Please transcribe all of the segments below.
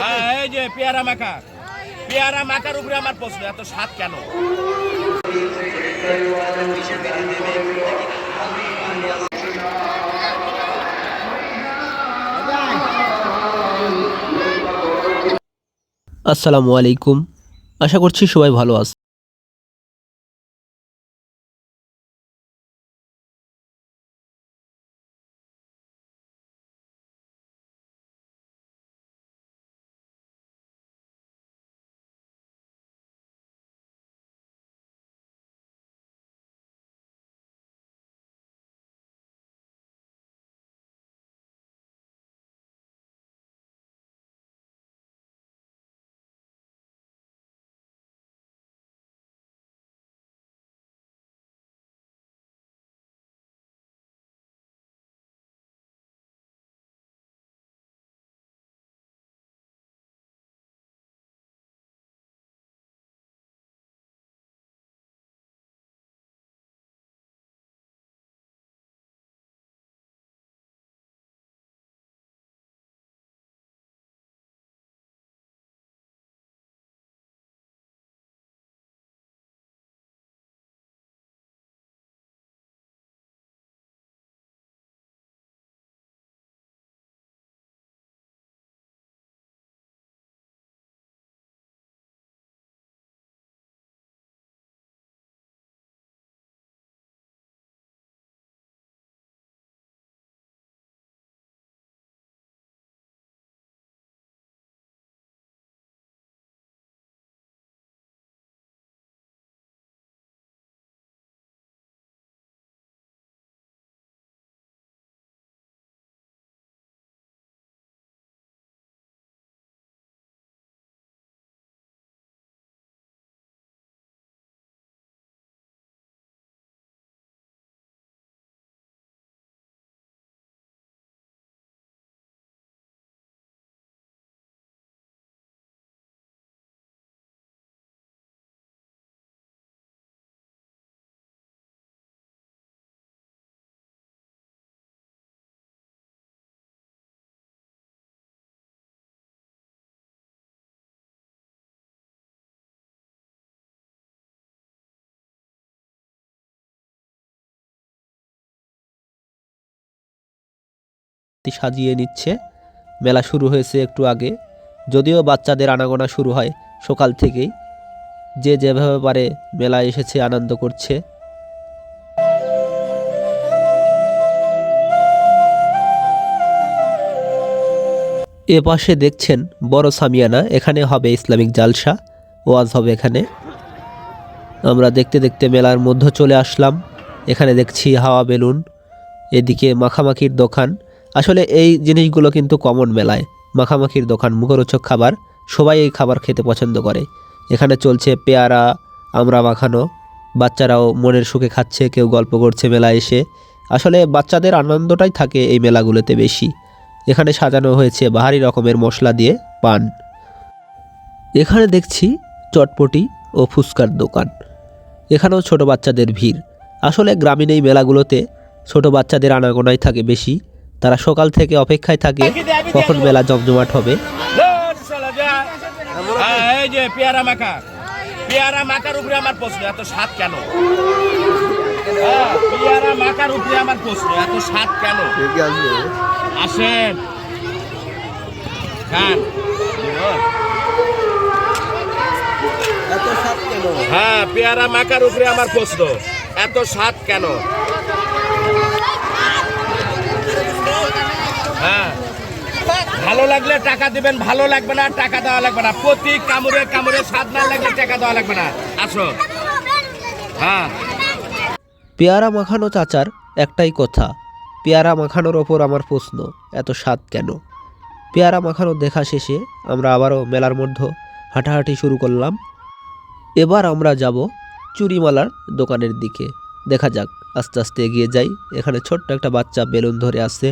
হ্যাঁ, পেয়ারা মাখা মাখার উপরে আমার প্রশ্ন এত স্বাদ কেন? আসসালামু আলাইকুম। আশা করছি সবাই ভালো আছে সাজিয়ে নিচ্ছে। মেলা শুরু হয়েছে একটু আগে। যদিও বাচ্চাদের আনাগোনা শুরু হয় সকাল থেকেই। যে যেভাবে পারে মেলায় এসেছে আনন্দ করছে। এ পাশে দেখছেন বড় সামিয়ানা, এখানে হবে ইসলামিক জালসা, ওয়াজ হবে এখানে। আমরা দেখতে দেখতে মেলার মধ্যে চলে আসলাম। এখানে দেখছি হাওয়া বেলুন, এদিকে মাখামাখির দোকান। আসলে এই জিনিসগুলো কিন্তু কমন মেলায়। মাখামাখির দোকান, মুখরোচক খাবার, সবাই এই খাবার খেতে পছন্দ করে। এখানে চলছে পেয়ারা, আমরা মাখানো, বাচ্চারাও মনের সুখে খাচ্ছে, কেউ গল্প করছে মেলায় এসে। আসলে বাচ্চাদের আনন্দটাই থাকে এই মেলাগুলোতে বেশি। এখানে সাজানো হয়েছে বাহারি রকমের মশলা দিয়ে পান। এখানে দেখছি চটপটি ও ফুচকার দোকান। এখানেও ছোট বাচ্চাদের ভিড়। আসলে গ্রামীণ এই মেলাগুলোতে ছোট বাচ্চাদের আনাগোনাই থাকে বেশি। তারা সকাল থেকে অপেক্ষায় থাকে কখন মেলা জমজমাট হবে। হ্যাঁ, এই যে পেয়ারা মাখা। পেয়ারা মাখার উপরে আমার প্রশ্ন এত স্বাদ কেন? পেয়ারা মাখার উপরে আমার প্রশ্ন এত স্বাদ কেন? আসেন। খান। হ্যাঁ পেয়ারা মাখার উপরে আমার প্রশ্ন এত স্বাদ কেন? হ্যাঁ। ভালো লাগলে টাকা দিবেন, ভালো লাগবে না, টাকা দেওয়া লাগবে না। প্রতি কামড়ে কামড়ে স্বাদ না লাগলে টাকা দেওয়া লাগবে না। আসো। হ্যাঁ। পেয়ারা মাখানো চাচার একটাই কথা, পেয়ারা মাখানোর ওপর আমার প্রশ্ন, এত স্বাদ কেন? পেয়ারা মাখানো দেখা শেষে আমরা আবারও মেলার মধ্যে হাঁটাহাঁটি শুরু করলাম। এবার আমরা যাব চুরিমালার দোকানের দিকে। দেখা যাক, আস্তে আস্তে এগিয়ে যাই। এখানে ছোট্ট একটা বাচ্চা বেলুন ধরে আছে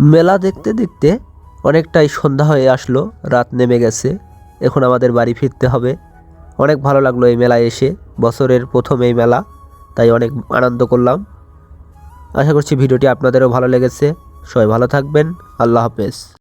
মেলা দেখতে দেখতে অনেকটাই সন্ধ্যা হয়ে আসলো, রাত নেমে গেছে। এখন আমাদের বাড়ি ফিরতে হবে। অনেক ভালো লাগল এই মেলায় এসে, বছরের প্রথম এই মেলা, তাই অনেক আনন্দ করলাম। আশা করছি ভিডিওটি আপনাদেরও ভালো লেগেছে। সবাই ভালো থাকবেন। আল্লাহ হাফেজ।